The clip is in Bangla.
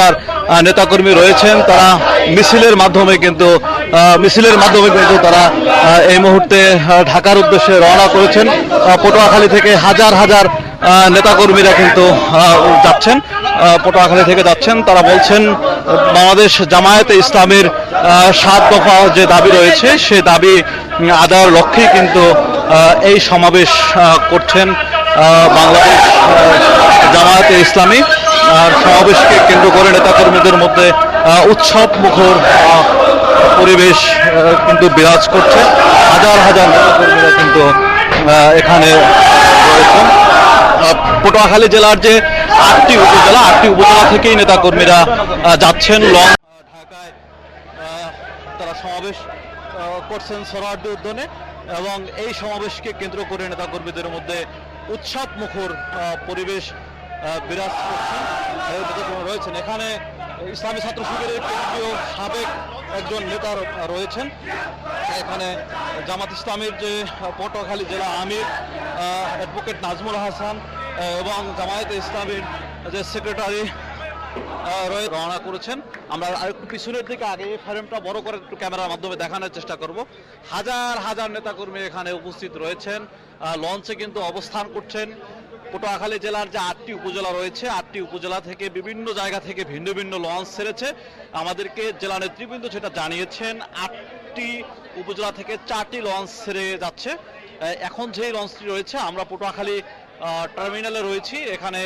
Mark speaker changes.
Speaker 1: হাজার নেতাকর্মী রয়েছেন। তারা মিছিলের মাধ্যমে কিন্তু মিছিলের মাধ্যমে কিন্তু তারা এই মুহূর্তে ঢাকার উদ্দেশ্যে রওনা করেছেন। পটুয়াখালী থেকে হাজার হাজার নেতাকর্মীরা কিন্তু যাচ্ছেন। পটুয়াখালী থেকে যাচ্ছেন। তারা বলছেন বাংলাদেশ জামায়াতে ইসলামের সাত দফা যে দাবি রয়েছে সে দাবি উম, আদায়ের লক্ষ্যেই কিন্তু এই সমাবেশ করছেন বাংলাদেশ জামায়াতে ইসলামী। সমাবেশকে কেন্দ্র করে নেতাকর্মীদের মধ্যে উৎসব মুখর পরিবেশ কিন্তু বিরাজ করছে। হাজার হাজার নেতাকর্মীরা কিন্তু এখানে রয়েছেন। পটুয়াখালী জেলার যে আটটি উপজেলা আটটি উপজেলা থেকেই নেতাকর্মীরা যাচ্ছেন। লং ঢাকায় তারা সমাবেশ করছেন সোহরাওয়ার্দী উদ্যানে এবং এই সমাবেশকে কেন্দ্র করে নেতাকর্মীদের মধ্যে উৎসব মুখর পরিবেশ বিরাজ করছেন নেতাকর্মী রয়েছেন। এখানে ইসলামী ছাত্র শিবিরের কেন্দ্রীয় সাবেক একজন নেতা রয়েছেন। এখানে জামাত ইসলামের যে আহ, পটুয়াখালী জেলা আমির অ্যাডভোকেট নাজমুল হাসান এবং জামায়াতে ইসলামের যে সেক্রেটারি রয়ে রওনা করেছেন। আমরা আরেকটু পিছনের দিকে আগে এই ফ্রেমটা বড় করে একটু ক্যামেরার মাধ্যমে দেখানোর চেষ্টা করব। হাজার হাজার নেতাকর্মী এখানে উপস্থিত রয়েছেন। লঞ্চে কিন্তু অবস্থান করছেন। পটুয়াখালী জেলার যে আটটি উপজেলা রয়েছে, আটটি উপজেলা থেকে বিভিন্ন জায়গা থেকে ভিন্ন ভিন্ন লঞ্চ ছেড়েছে। আমাদেরকে জেলা নেতৃবৃন্দ সেটা জানিয়েছেন, আটটি উপজেলা থেকে চারটি লঞ্চ ছেড়ে যাচ্ছে। এখন যেই লঞ্চটি রয়েছে, আমরা পটুয়াখালী টার্মিনালে রয়েছি। এখানে